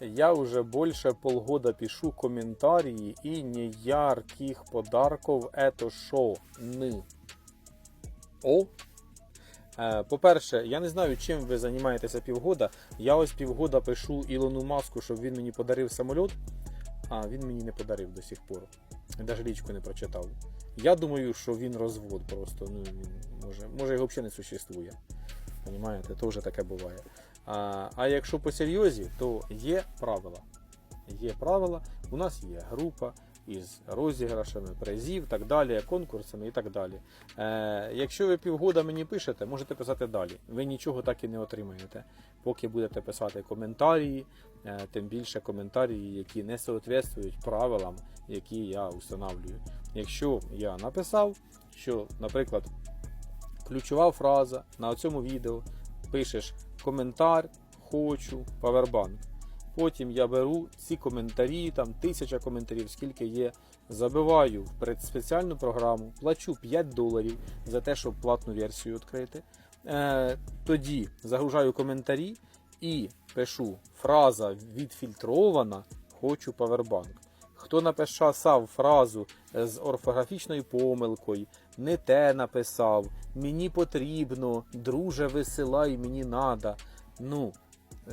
Я уже больше полгода пишу комментарии и ніяких подарков это шо ни. О. Е, По-перше, я не знаю, чим ви займаєтеся півгода. Я ось півгода пишу Ілону Маску, щоб він мені подарив самоліт, а він мені не подарив до сих пор. Навіть річку не прочитав. Я думаю, що він розвод просто. Ну, він, може, може його взагалі не существує. Понімаєте, теж таке буває. А, а якщо по серйозі, то є правила. Є правила. У нас є група із розіграшами, призів, так далі, конкурсами і так далі. Е, якщо ви півгода мені пишете, можете писати далі. Ви нічого так і не отримаєте. Поки будете писати коментарі, е, тим більше коментарі, які не соответствують правилам, які я установлюю. Якщо я написав, що, наприклад, ключова фраза на цьому відео пишеш коментар, хочу, павербанк. Потім я беру ці коментарі, там тисяча коментарів, скільки є, забиваю в спеціальну програму, плачу 5 доларів за те, щоб платну версію відкрити. Е, тоді загружаю коментарі і пишу фраза відфільтрована, хочу павербанк. Хто написав фразу з орфографічною помилкою, не те написав, мені потрібно, друже, висилай, мені надо. Ну,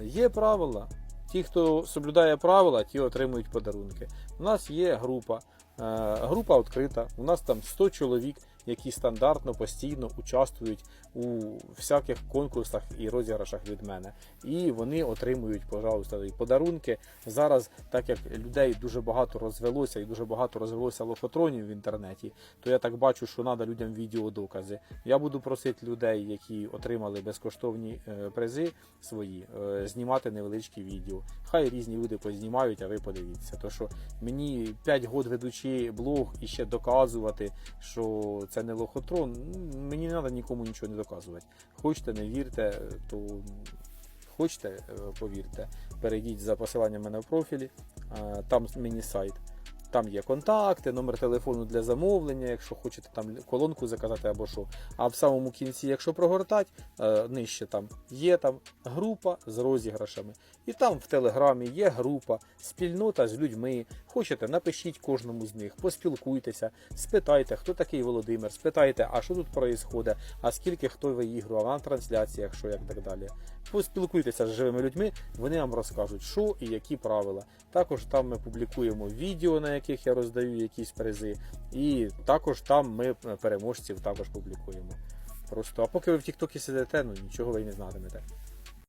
є правила. Ті, хто соблюдає правила, ті отримують подарунки. У нас є група. Е, Група відкрита. У нас там 100 чоловік, які стандартно постійно участвують у всяких конкурсах і розіграшах від мене. І вони отримують, пожалуйста, подарунки. Зараз, так як людей дуже багато розвелося і дуже багато розвелося лохотронів в інтернеті, то я так бачу, що треба людям відеодокази. Я буду просити людей, які отримали безкоштовні е, призи свої, е, знімати невеличкі відео. Хай різні люди познімають, а ви подивіться. То що мені 5 років ведучи блог і ще доказувати, що це не лохотрон. Мені не треба нікому нічого не доказувати. Хочете, не вірте, то хочете, е, повірте. Перейдіть за посиланням мене в профілі, там міні-сайт. Там є контакти, номер телефону для замовлення, якщо хочете там колонку заказати або що. А в самому кінці, якщо прогортати, е, нижче там є там група з розіграшами. І там в Телеграмі є група, спільнота з людьми. Хочете, напишіть кожному з них, поспілкуйтеся, спитайте, хто такий Володимир, спитайте, а що тут відбувається, а скільки хто виігрував, на трансляціях, що як так далі. Поспілкуйтеся з живими людьми, вони вам розкажуть, що і які правила. Також там ми публікуємо відео, на яких я роздаю якісь призи, і також там ми переможців також публікуємо. Просто, а поки ви в Тіктокі сидите, ну нічого ви й не знатимете.